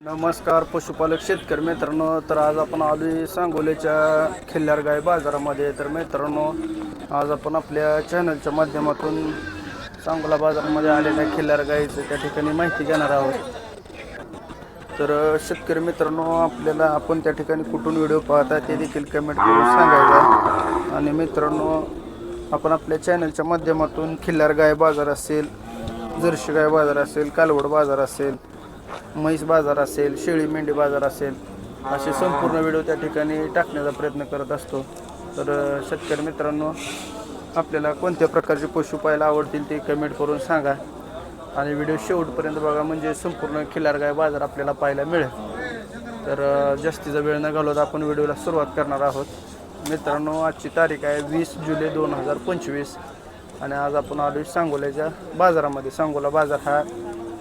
नमस्कार पशुपालक शेतकरी मित्रांनो. तर आज आपण आलोय सांगोल्याच्या खिल्लार गाय बाजारामध्ये. तर मित्रांनो आज आपण आपल्या चॅनलच्या माध्यमातून सांगोला बाजारामध्ये आलेल्या खिल्लार गायीचं त्या ठिकाणी माहिती घेणार आहोत. तर शेतकरी मित्रांनो आपल्याला आपण त्या ठिकाणी कुठून व्हिडिओ पाहता ते देखील कमेंट करून सांगायचा आणि मित्रांनो आपण आपल्या चॅनलच्या माध्यमातून खिल्लार गाय बाजार असेल जर्शी गाय बाजार असेल कालवड बाजार असेल म्हैस बाजार असेल शेळी मेंढी बाजार असेल असे संपूर्ण व्हिडिओ त्या ठिकाणी टाकण्याचा प्रयत्न करत असतो. तर शेतकरी मित्रांनो आपल्याला कोणत्या प्रकारचे पशु पाहायला आवडतील ते कमेंट करून सांगा. आणि व्हिडिओ शेवटपर्यंत बघा म्हणजे संपूर्ण खिल्लार गाय बाजार आपल्याला पाहायला मिळेल. तर जास्तीचा वेळ न घालवत आपण व्हिडिओला सुरुवात करणार आहोत. मित्रांनो आजची तारीख आहे वीस जुलै दोन हजार पंचवीस. आणि आज आपण आलो सांगोल्याच्या बाजारामध्ये. सांगोला बाजार हा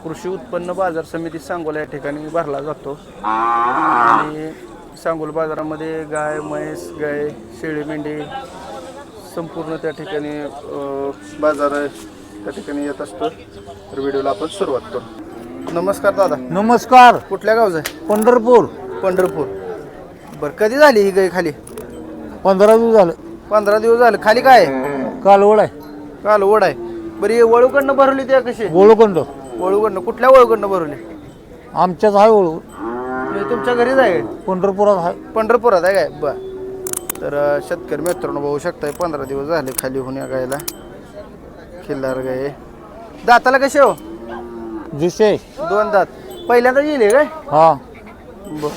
कृषी उत्पन्न बाजार समिती सांगोला या ठिकाणी भरला जातो. आणि सांगोला बाजारामध्ये गाय म्हैस गाय शेळी मेंढी संपूर्ण त्या ठिकाणी बाजार त्या ठिकाणी येत असतो. तर व्हिडिओला आपण सुरुवात करू. नमस्कार दादा. नमस्कार. कुठल्या गावचं आहे? पंढरपूर. पंढरपूर. बरं कधी झाली ही गाय खाली? पंधरा दिवस झालं. पंधरा दिवस झाले. खाली काय? कालवड आहे. काल ओढ आहे. बरं हे वळूकडनं भरवली त्या कशी? गोळकोंड वळूकडनं कुठल्या वळूकडनं भरवली आमच्याच आहे ओळू. म्हणजे तुमच्या घरीच आहे? काय? पंढरपुरात आहे. पंढरपुरात आहे काय? बर. तर अं, शेतकरी मित्रांनो बघू शकताय पंधरा दिवस झाले खाली होऊन या गायला. खिल्लार गाय दाताला कसे हो? जुशे. दोन दात. पहिल्यांदा येईल काय? हा. बर.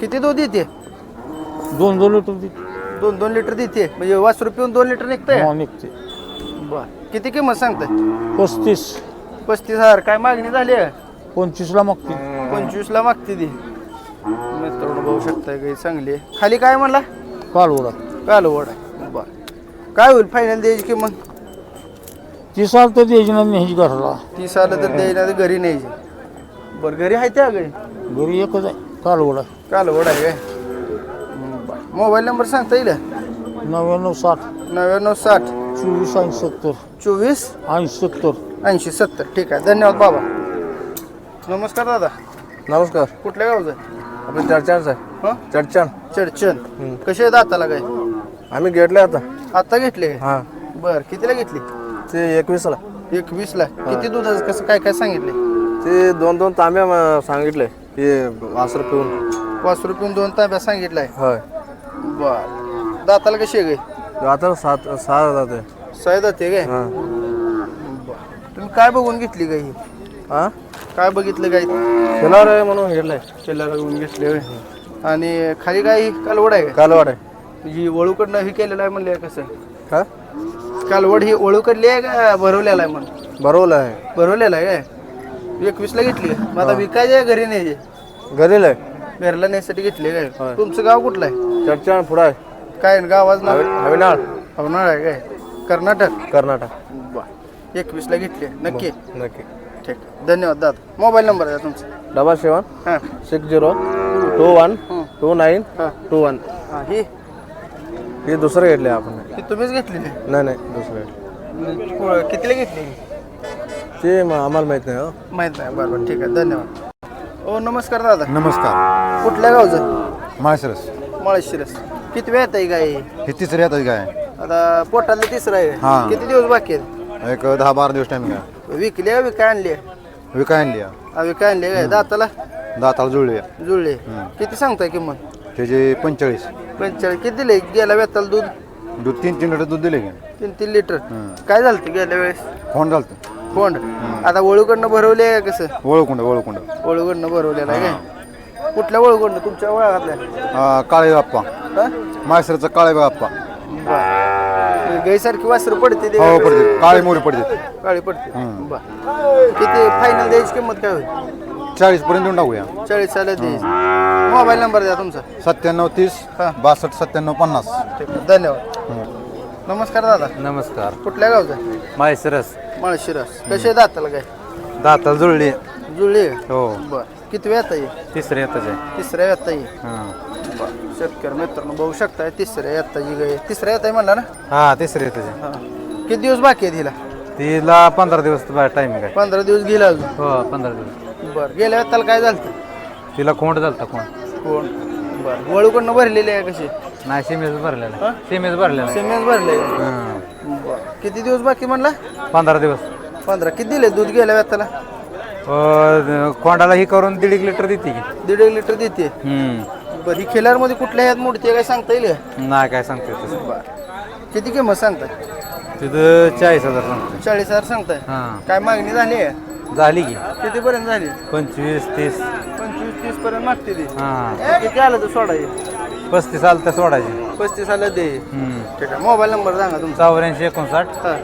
किती दूध देते? दोन दोन लिटर दी- दोन दोन लिटर देते. म्हणजे वासरू पिऊन दोन लिटर निघतंय? निघते बर. किती किंमत सांगताय? पस्तीस. पस्तीस हजार. काय मागणी झाली आहे? पंचवीसला मागते. पंचवीसला मागते ती. मित्रांनो बघू शकताय काही चांगली आहे. खाली काय म्हणला? कालवड. कालवड. आहे बर. काय होईल फायनल द्यायची किंमत? ती साल तर द्यायची नाही न्यायची घरला. तीस आलं तर द्यायला तर घरी न्यायची. बरं घरी आहे त्या घरी? घरी एकच आहे कालवड. कालवड आहे काय? मोबाईल नंबर सांगता येईल? नव्याण्णव साठ. नव्याण्णव साठ. चोवीस ऐंशी सत्तर. चोवीस ऐंशी सत्तर. ऐंशी सत्तर. ठीक आहे. धन्यवाद बाबा. नमस्कार दादा. नमस्कार. कुठल्या गावचं? आपण चर्चाच आहे. हं? चर्चन चडचण. कसे आहे दाताला काय? आम्ही घेतले आता. आता घेतले? हा. बर. कितीला घेतली? ते एकवीसला. एकवीसला. किती दुधाचं कसं काय काय सांगितले? ते दोन दोन तांब्या म- सांगितले. ते वासर पिऊन. पाच रुपये दोन ताब्या सांगितलाय. होय. बर. दाताला कशी आहे गाय आता सात सहा जाते साय दाते काय? हा. तुम्ही काय बघून घेतली गाय ही? हा काय बघितलं गाय शेलावर आहे म्हणून घेतलंय. चिल्लाला बघून घेतले होय. आणि खाली काय ही कालवड आहे का? कालवाड आहे. ही वळूकडनं ही केलेलं आहे म्हणले कसं? का कालवड ही वळूकडली आहे का भरवलेला आहे म्हणून? बरोबर आहे. भरवलेला आहे काय? एकवीसला घेतली का? मग आता विकायचे आहे घरी न्यायचे घरील आहे. घरला न्यायसाठी घेतली काय? तुमचं गाव कुठलं आहे? चर्चन पुढं आहे. काय गावाच नाव? हवे- हवेनाळ. अवनाळ आहे काय? कर्नाटक? कर्नाटक. बर. एकवीसला घेतली. नक्की? नक्की. ठीक. धन्यवाद दादा. मोबाईल नंबर द्या तुमचा. डबल सेवन हां. Six zero two one two nine हां. Two one. हां ही? हे दुसरं घेतले आपण. तुम्हीच घेतलेली नाही? नाही दुसरं घेतलं. को- कितीला घेतली ते म- आम्हाला माहीत नाही हो. माहीत नाही. बरं बरं ठीक आहे. धन्यवाद. ओ नमस्कार दादा. नमस्कार. कुठल्या गावचं? माळशिरस. माळशिरस. किती वेळ आहे गाय? हे तिसरी आता काय आता पोटाला तिसरं आहे. किती दिवस बाकी आहेत? एक दहा बारा दिवस टाइम काय विकली विकाय आणली विकाय आणली. हा विकाय आणली काय दाताला? दाताला जुळली आहे. जुळले किती सांगताय किंमत? त्याचे पंचेचाळीस. पंचेचाळीस. किती दिले? गेल्या वेताला दूध? दूध तीन तीन लिटर दूध दिले की. तीन तीन लिटर. काय झालं ते गेल्या वेळेस? फोन झालं कोंड आता वळूकडनं भरवले आहे कसं? ओळखुंड ओळखुंड वळूकडनं भरवलेलं आहे काय? कुठल्या वळूकडनं तुमच्या ओळखातल्या? काळे बाप्पा. हा? काळे बाप्पा. गाईसारखी वासरं पडते ते हो पडते. काळे मोरी पडते. काळी पडते. बरं किती फायनल द्यायची किंमत काय होईल? चाळीस पर्यंत देऊन टाकूया. चाळीस साला द्यायची. मोबाईल नंबर द्या तुमचा. सत्त्याण्णव तीस हां. बासष्ट सत्त्याण्णव पन्नास. ठीक आहे धन्यवाद नमस्कार दादा. नमस्कार. कुठल्या गावचा? माहेसरस माळशिरस. कसे दाताला काय? दाताला जुळली. जुळली आहे? हो. बरं. किती वेळ येईल तिसरे येतच आहे. तिसऱ्या येता येईल बरं शेतकरी मित्रांनो बघू शकताय तिसऱ्या येता गाय. तिसऱ्या येता म्हणला ना? हा तिसरे आहे हां. किती दिवस बाकी आहेत हिला? तिला पंधरा दिवस टाइमिंग आहे. पंधरा दिवस गेला अजून? हो पंधरा दिवस. बरं गेल्या त्याला काय झालं तिला कोंड झालता कोंड. कोण बरं वळूकडनं भरलेली आहे कशी? नाही सिमेज भरलेला हा? सिमेज भरलेला सिमेंट भरले आहे. बरं किती दिवस बाकी म्हणला. पंधरा दिवस. पंधरा. किती दिले दूध गेल्या त्याला? अं, कोंडाला ही करून दीड एक लिटर देते की. दीड एक लिटर देते. हम्म. बरं ही खेळामध्ये कुठल्या ह्यात मोडते काय सांगता येईल? का? नाही काय सांगते तसं बरं. किती किंमत सांगताय? तिथं चाळीस हजार सांगते चाळीस हजार सांगताय? हां. काय मागणी झाली? आहे झाली की. कितीपर्यंत झाली? पंचवीस तीस. पंचवीस तीस पर्यंत मागते ती. हां. किती आलं तर सोडायचे पस्तीस आलं तर सोडायचे. पस्तीस आलं दे. ठीक आहे मोबाईल नंबर सांगा तुमचा. चौऱ्याऐंशी एकोणसाठ हां.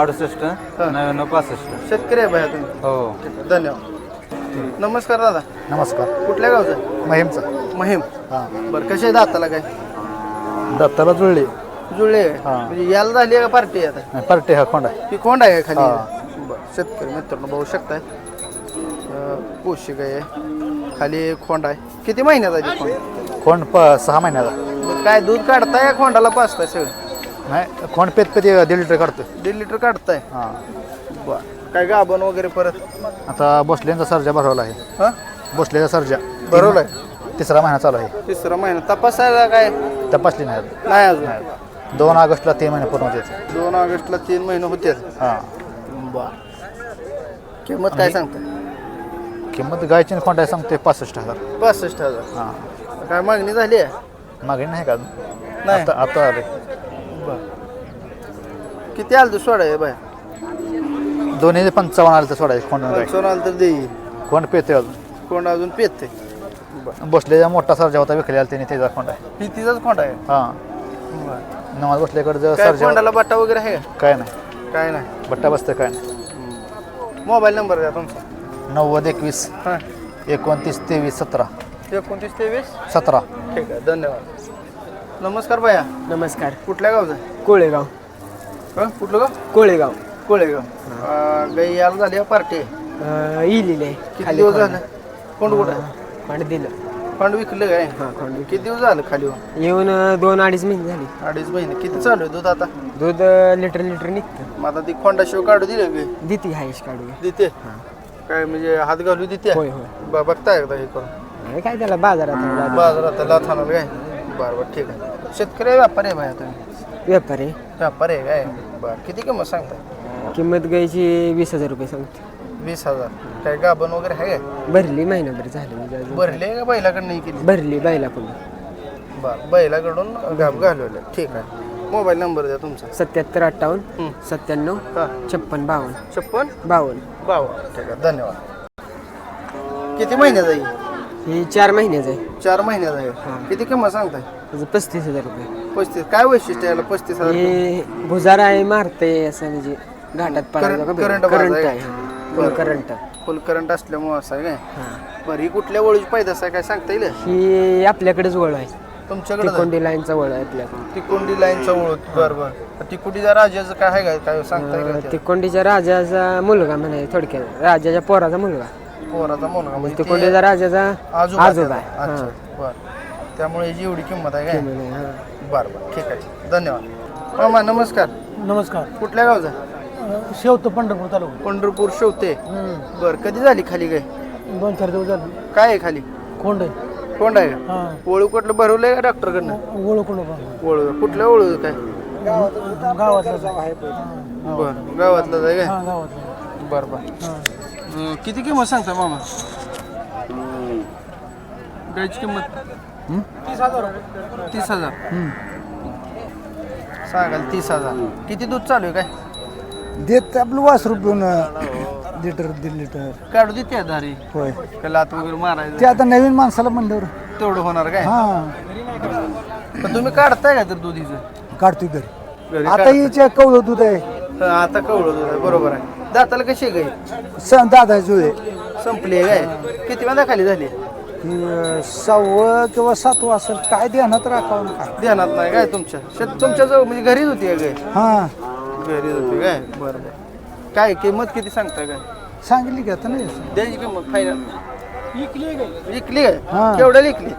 अडुसष्ट नव्याण्णव पासष्ट. शेतकरी आहे भाया तुम्ही. हो. ठीक आहे धन्यवाद. नमस्कार दादा. नमस्कार. कुठल्या गावचं? महिमचा. महिम. हां. बरं कसे दाताला काय? दत्ताला जुळले. जुळले हां. म्हणजे याला झाली आहे का पार्टी आता? पार्टी हा खोंडा ती कोंड आहे का खाली? बरं शेतकरी मित्रांनो बघू शकताय. अं, पोशिक आहे. खाली खोंड आहे. किती महिन्यात आहे ती खोंड? प सहा महिन्याचा काय दूध काढताय या खोंडाला पाचताय सगळं? नाही खोंड पेत पेत दीड लिटर काढतो दीड लिटर काढताय? हां. बरं. काय गाभण वगैरे परत? आता भोसलेंचा सर्जा भरवला आहे. हां? भोसलेचा सर्जा. भरवलाय? तिसरा महिना चालू आहे. तिसरा महिना. तपासायला काय? तपासली नाही अजून. नाही अजून? दोन ऑगस्टला तीन महिने पूर्ण होते दोन ऑगस्टला तीन महिने होते हां. बर किंमत काय सांगता किंमत गायची खोंडा सांगते पासष्ट हजार. पासष्ट हजार. हां. काय मागणी झाली आहे? मागे नाही का अजून? नाही. आता आता आले किती आलं तू सोडा बाय दोन्ही पंचावन्न आले तर सोडायचे गाय सोनं आलं तर देई खोंड पेते अजून? कोण अजून पेते बसलेला मोठा सर्जा होता विकलेला त्याने त्याचा खोंड आहे. ही तिचाच खोंड आहे? हां. नमाज बसल्याकडे जर काय सर्जा खोंडाला बट्टा वगैरे आहे का? काय नाही. काय नाही. बट्टा बसतं काय नाही. मोबाईल नंबर द्या तुमचा. नव्वद एकवीस हां. एकोणतीस तेवीस सतरा. एकोणतीस तेवीस? सतरा. ठीक आहे धन्यवाद. नमस्कार भैया. नमस्कार. कुठल्या गावचं कोळेगाव. हं? कुठलं गाव? कोळेगाव. कोळेगाव अं, गाई यायला झाली पार्टी. इलिले किती दिवस झाले? कोण कुठं? आहे? आणि दिलं? फंड विकलं काय? हा खोंड किती दिवस झालं खाली होऊन? येऊन अं, दोन अडीच महिने झाले. अडीच महिने. किती चालू आहे दूध आता? दूध अं, लिटर लिटर निघतं. मग आता ती खोंडा शिव काढू दिले की? देते हायश काढू देते? काय म्हणजे हात घालू देते? होय होय. ब- बघता एकदा हे करून. काय त्याला बाजारात आहे. बाजारात लाथाणार काय? बरं बरं ठीक आहे. शेतकरी आहे, व्यापारी आहे भाया तुम्ही व्यापारी. व्यापारी आहे काय? बरं किती किंमत सांगताय? किंमत गायची वीस हजार रुपये सांगते. वीस हजार. काय गाभण वगैरे आहे काय? भरली महिनाभर झाली म्हणजे अजून. भरले का बैलाकडनं नाही केली? भरली बैलाकडून. बरं बैलाकडून गाभ घालवले. ठीक आहे. मोबाईल नंबर द्या तुमचा. सत्याहत्तर अठ्ठावन्न हं. सत्त्याण्णव हां. छप्पन बावन्न. छप्पन? बावन्न. बावन्न. ठीक आहे. धन्यवाद. किती महिन्याचा आहे? ही चार महिन्याचं आहे. चार महिन्याचा आहे. हां. किती किंमत सांगताय? त्याचं पस्तीस हजार रुपये. पस्तीस. काय वैशिष्ट्य याला पस्तीस हजार हे भुजारा आहे मारते असं म्हणजे घाटात करंट- पाण्याचा करंट आहे. फुल करंट फुल करंट असल्यामुळे असं आहे काय? हां. बरं ही कुठल्या ओळीची पैदास आहे? काय सांगता येईल? ही आपल्याकडेच वळ आहे. तुमच्याकडे तिकोंडी लाईनचा वळ आहे आपल्याकडे. तिकोंडी लाईनचा ओळख बरं बरं. तिकोटीच्या राजाचं काय आहे काय काय सांगता येईल का? ते? तिकोंडीच्या राजाचा मुलगा म्हणाय थोडक्यात. राजाच्या पोराचा मुलगा. पोराचा मुलगा म्हणजे ते तिकोंडीच्या राजाचा आजोबा आजोबा त्याचा. आहे. अच्छा बरं. त्यामुळे याची एवढी किंमत आहे काय. हां. बरं बरं. ठीक आहे. धन्यवाद. मामा नमस्कार. नमस्कार. कुठल्या गावचा? शेवतो पंढरपूर तालुका पंढरपूर शेवते. बरं कधी झाली खाली काय? दोन चार दिवस झाले. काय आहे खाली? खोंड आहे. कोंड आहे का? हां. ओळू कुठलं भरवलंय का डॉक्टरकडनं? ओळखून ओळू कुठल्या ओळू. काय? गावातला आहे. बरं गावातलं आहे काय? हां गावातला बरं बरं. अं, किती किंमत सांगता मामा? गायची किंमत? तीस हजार तीस हजार. सांगाल तीस हजार. किती दूध चालू आहे काय? देत आपलं वास रुपये लिटर दीड लिटर. काढू देते धारी होय. लात वगैरे मारायचं. ते आता नवीन माणसाला म्हणल्यावर. तेवढं होणार काय? हां. पण तुम्ही काढताय का तर दुधीचं? काढतोय घरी. घरी आता काढताय. हिच्या कवळं दूध आहे. हं, आता कवळं दूध आहे. बरोबर आहे. दाताला कशी आहे गाई? स दादा जुळे आहे. संपली आहे काय? किती वेळा खाली झाली? सहावं किंवा सातवं असेल. काय ध्यानात राखावं ना काय? ध्यानात नाही काय तुमच्या? शेत तुमच्या जवळ म्हणजे घरीच होती का गाय हां. घरीच होती काय? बरं बरं. काय किंमत किती सांगताय काय? सांगितली की आता नाही. द्यायची किंमत फायनल विकली काय हां. केवढ्या विकली?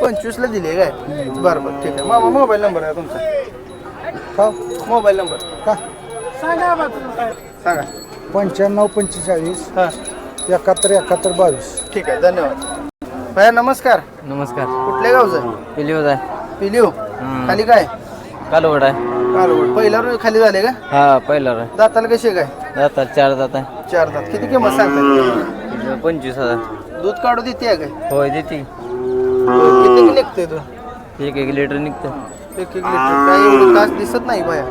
पंचवीसला दिली काय? बरं बरं ठीक आहे. मामा मोबाईल नंबर आहे तुमचा. Mobile number. का? सांगा पंच्याण्णव पंचेचाळीस हां. एकाहत्तर एकाहत्तर बावीस. ठीक आहे धन्यवाद. भैया नमस्कार. नमस्कार. कुठल्या गावचं? आहे. पिलीवत आहे पिलिओ खाली काय? कालवड आहे. पहिला रोज खाली झाले का? हा पहिला आहे दाताला कसे काय? जातात चार जात आहे. चार दात. किती किंमत सांगतात पंचवीस हजार. दूध काढू देते काय? होय देते. किती निघते तू एक एक लिटर निघतं. एक एक लिटर. काय एवढं तास दिसत नाही बाया.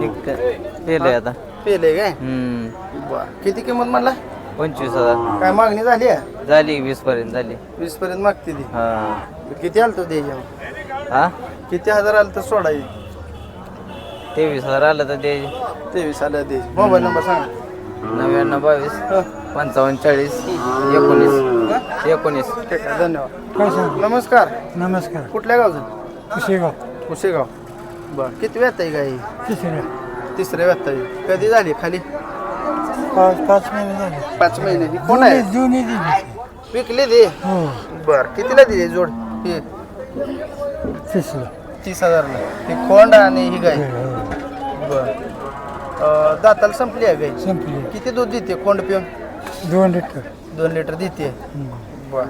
निघतं. पेलंय आता. पेले काय? हम्म. बर किती किंमत म्हणला? पंचवीस हजार. काय मागणी झाली आहे? झाली वीस पर्यंत झाली. वीस पर्यंत मागते ती. हा. किती आलं तो द्यायच्या हा? किती हजार आलं तर सोडायची तेवीस हजार आलं तर ते तेवीस आलं द्यायची मोबाईल नंबर सांगा. नव्याण्णव बावीस हं. पंचावन्न चाळीस एकोणीस. एकोणीस. ठीक आहे धन्यवाद. काय सांग? नमस्कार. नमस्कार. कुठल्या गावचं? कुशेगाव. कुसेगाव बर किती व्यथा आहे गाई? तिसऱ्या तिसऱ्या व्यथा आहे. कधी झाली खाली? पाच पाच महिने झाले. पाच महिने. ही कोण आहे? जुनी दिली विकली दे हो. बर कितीला दिली जोड? ही? तिसरं. तीस हजारला. ही खोंड आणि ही गाय बर. दाताला संपली आहे गाय संपली किती दूध देते? कोंड पिऊन? दोन लिटर. दोन लिटर देते. बर.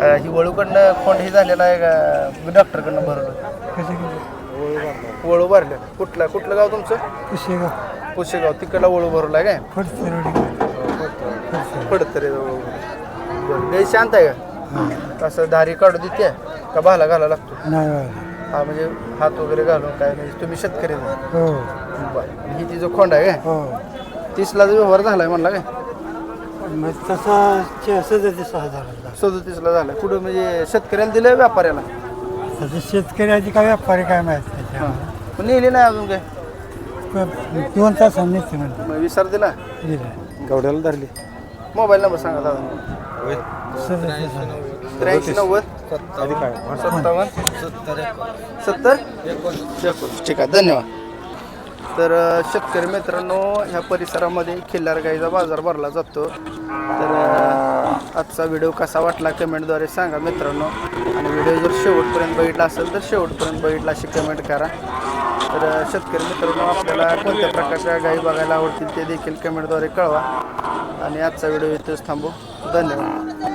अं, ही वळूकडनं खोंड ही झालेला आहे का? डॉक्टरकडनं भरलं कसं वळू भरलं. कुठला? कुठलं गाव तुमचं? कुशेगाव. पुशेगाव तिकडला वळू भरला काय? फडतरवाडी पडत रे शांत आहे का? असं दारी काढू देते? का भाला घाला लागतो? नाही. हा म्हणजे हात वगैरे घालून काय म्हणजे तुम्ही शेतकरी आहे. हो. बरं ही तिचा खोंड आहे काय हो. तीसला जो व्यवहार झालाय म्हणला काय? मग तसा चे- सदतीस हजाराला सदतीसला झाला. कुठं म्हणजे शेतकऱ्याला दिलं व्यापाऱ्याला? तसं शेतकऱ्याची काय व्यापारी काय माहीत त्याच्या पण नेली नाही अजून काय? दोन तासांनी म्हणते मग विसर दिला? दिलं. गवड्याला धरली. मोबाईल नंबर सांगा दादा. सदतीस हजार. त्र्याऐंशी नव्वद. सत्तावन्न. सत्तर एकोणीस. ठीक आहे धन्यवाद. तर शेतकरी मित्रांनो ह्या परिसरामध्ये खिल्लार गाईचा बाजार भरला जातो. तर आजचा व्हिडिओ कसा वाटला कमेंटद्वारे सांगा मित्रांनो. आणि व्हिडिओ जर शेवटपर्यंत बघितला असेल तर शेवटपर्यंत बघितला अशी कमेंट करा. तर शेतकरी मित्रांनो आपल्याला कोणत्या प्रकारच्या गायी बघायला आवडतील ते देखील कमेंटद्वारे कळवा. आणि आजचा व्हिडिओ इथेच थांबू. धन्यवाद.